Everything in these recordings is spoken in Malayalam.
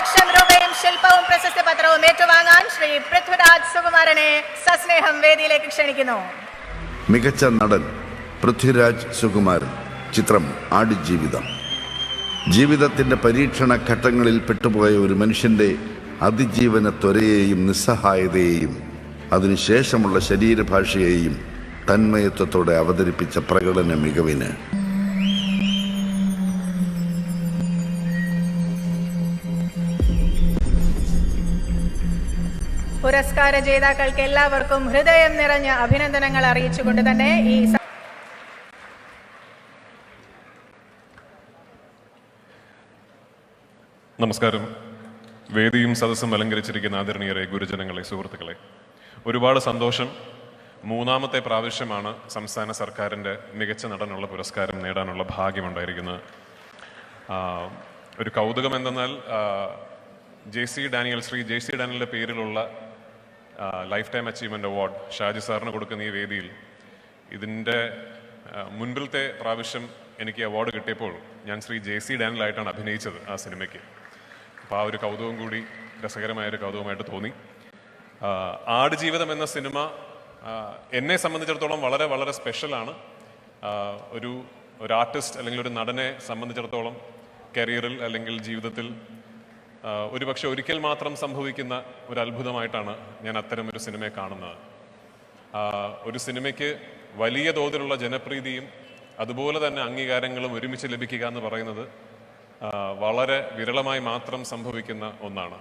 ലക്ഷം രൂപയും ശില്പവും പ്രശസ്തി പത്രവും ഏറ്റുവാങ്ങാൻ ശ്രീ പൃഥ്വിരാജ് സുകുമാരനെ സസ്നേഹം വേദിയിലേക്ക് ക്ഷണിക്കുന്നു. മികച്ച നടൻ പൃഥ്വിരാജ് സുകുമാരൻ ചിത്രം ആടുജീവിതം ജീവിതത്തിന്റെ പരീക്ഷണ ഘട്ടങ്ങളിൽ പെട്ടുപോയ ഒരു മനുഷ്യന്റെ അതിജീവന ത്വരയെയും നിസ്സഹായതയെയും അതിനുശേഷമുള്ള ശരീരഭാഷയെയും തന്മയത്വത്തോടെ അവതരിപ്പിച്ച പ്രകടന മികവിന് പുരസ്കാര ജേതാക്കൾക്ക് എല്ലാവർക്കും ഹൃദയം നിറഞ്ഞ അഭിനന്ദനങ്ങൾ അറിയിച്ചുകൊണ്ട് തന്നെ ഈ നമസ്കാരം. വേദിയും സദസ്സും അലങ്കരിച്ചിരിക്കുന്ന ആദരണീയരെ ഗുരുജനങ്ങളെ സുഹൃത്തുക്കളെ. ഒരുപാട് സന്തോഷം. മൂന്നാമത്തെ പ്രാവശ്യമാണ് സംസ്ഥാന സർക്കാരിന്റെ മികച്ച നടനുള്ള പുരസ്കാരം നേടാനുള്ള ഭാഗ്യമുണ്ടായിരിക്കുന്നത്. ഒരു കൗതുകം എന്തെന്നാൽ J C Daniel Shri J C ഡാനിയലിന്റെ പേരിലുള്ള lifetime achievement award Shaji സാറിന് കൊടുക്കുന്ന ഈ വേദിയിൽ ഇതിന്റെ മുൻപിലത്തെ പ്രാവശ്യം എനിക്ക് അവാർഡ് കിട്ടിയപ്പോൾ ഞാൻ ശ്രീ ജെ സി ഡാനിലായിട്ടാണ് അഭിനയിച്ചത് ആ സിനിമയ്ക്ക്. അപ്പോൾ ആ ഒരു കൗതുകം കൂടി രസകരമായ ഒരു കൗതുകമായിട്ട് തോന്നി. ആടുജീവിതം എന്ന സിനിമ എന്നെ സംബന്ധിച്ചിടത്തോളം വളരെ വളരെ സ്പെഷ്യലാണ് ഒരു ഒരു ആർട്ടിസ്റ്റ് അല്ലെങ്കിൽ ഒരു നടനെ സംബന്ധിച്ചിടത്തോളം കരിയറിൽ അല്ലെങ്കിൽ ജീവിതത്തിൽ ഒരുപക്ഷെ ഒരിക്കൽ മാത്രം സംഭവിക്കുന്ന ഒരു അത്ഭുതമായിട്ടാണ് ഞാൻ അത്തരം ഒരു സിനിമയെ കാണുന്നത്. ഒരു സിനിമയ്ക്ക് വലിയ തോതിലുള്ള ജനപ്രീതിയും അതുപോലെ തന്നെ അംഗീകാരങ്ങളും ഒരുമിച്ച് ലഭിക്കുക എന്ന് പറയുന്നത് വളരെ വിരളമായി മാത്രം സംഭവിക്കുന്ന ഒന്നാണ്.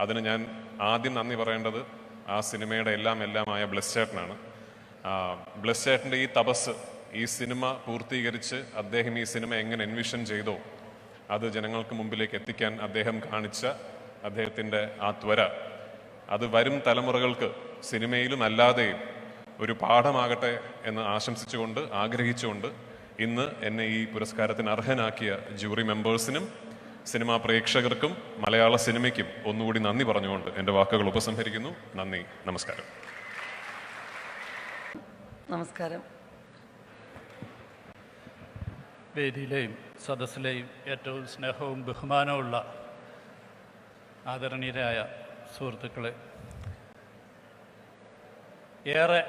അതിന് ഞാൻ ആദ്യം നന്ദി പറയേണ്ടത് ആ സിനിമയുടെ എല്ലാം എല്ലാമായ ബ്ലസ് ചേട്ടനാണ്. ആ, ബ്ലസ് ചേട്ടന്റെ ഈ തപസ് ഈ സിനിമ പൂർത്തീകരിച്ച് അദ്ദേഹം ഈ സിനിമ എങ്ങനെ എൻവിഷൻ ചെയ്തോ അത് ജനങ്ങൾക്ക് മുമ്പിലേക്ക് എത്തിക്കാൻ അദ്ദേഹം കാണിച്ച അദ്ദേഹത്തിന്റെ ആ ത്വര. അത് വരും തലമുറകൾക്ക് സിനിമയിലും അല്ലാതെയും ഒരു പാഠമാകട്ടെ എന്ന് ആശംസിച്ചുകൊണ്ട് ആഗ്രഹിച്ചുകൊണ്ട് ഇന്ന് എന്നെ ഈ പുരസ്കാരത്തിന് അർഹനാക്കിയ ജൂറി മെമ്പേഴ്സിനും സിനിമാ പ്രേക്ഷകർക്കും മലയാള സിനിമയ്ക്കും ഒന്നുകൂടി നന്ദി പറഞ്ഞുകൊണ്ട് എന്റെ വാക്കുകൾ ഉപസംഹരിക്കുന്നു. നന്ദി. നമസ്കാരം. നമസ്കാരം. വേദിയിലെയും സദസ്സിലെയും ഏറ്റവും സ്നേഹവും ബഹുമാനവുമുള്ള ആദരണീയരായ സുഹൃത്തുക്കളെ ഏറെ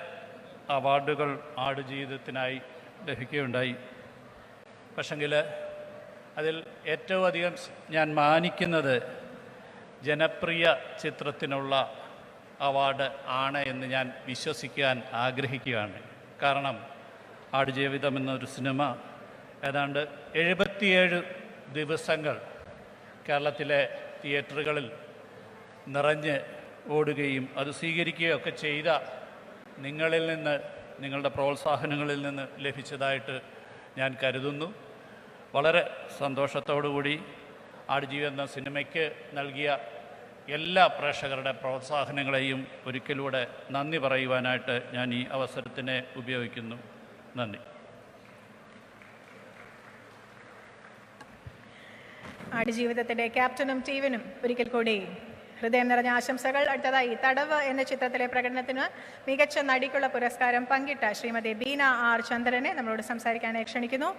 അവാർഡുകൾ ആടുജീവിതത്തിനായി ലഭിക്കുകയുണ്ടായി. പക്ഷെങ്കിൽ അതിൽ ഏറ്റവും അധികം ഞാൻ മാനിക്കുന്നത് ജനപ്രിയ ചിത്രത്തിനുള്ള അവാർഡ് ആണ് എന്ന് ഞാൻ വിശ്വസിക്കാൻ ആഗ്രഹിക്കുകയാണ്. കാരണം ആടുജീവിതം എന്നൊരു സിനിമ ഏതാണ്ട് എഴുപത്തിയേഴ് ദിവസങ്ങൾ കേരളത്തിലെ തിയേറ്ററുകളിൽ നിറഞ്ഞ് ഓടുകയും അത് സ്വീകരിക്കുകയും ഒക്കെ ചെയ്ത നിങ്ങളിൽ നിന്ന് നിങ്ങളുടെ പ്രോത്സാഹനങ്ങളിൽ നിന്ന് ലഭിച്ചതായിട്ട് ഞാൻ കരുതുന്നു. വളരെ സന്തോഷത്തോടുകൂടി ആടുജീവി എന്ന സിനിമയ്ക്ക് നൽകിയ എല്ലാ പ്രേക്ഷകരുടെ പ്രോത്സാഹനങ്ങളെയും ഒരിക്കലൂടെ നന്ദി പറയുവാനായിട്ട് ഞാൻ ഈ അവസരത്തിനെ ഉപയോഗിക്കുന്നു. നന്ദി. ആടുജീവിതത്തിന്റെ ക്യാപ്റ്റനും ടീവിനും ഒരിക്കൽ കൂടി ഹൃദയം നിറഞ്ഞ ആശംസകൾ. അടുത്തതായി തടവ് എന്ന ചിത്രത്തിലെ പ്രകടനത്തിന് മികച്ച നടിക്കുള്ള പുരസ്കാരം പങ്കിട്ട ശ്രീമതി ബീന ആർ ചന്ദ്രനെ നമ്മളോട് സംസാരിക്കാനായി ക്ഷണിക്കുന്നു.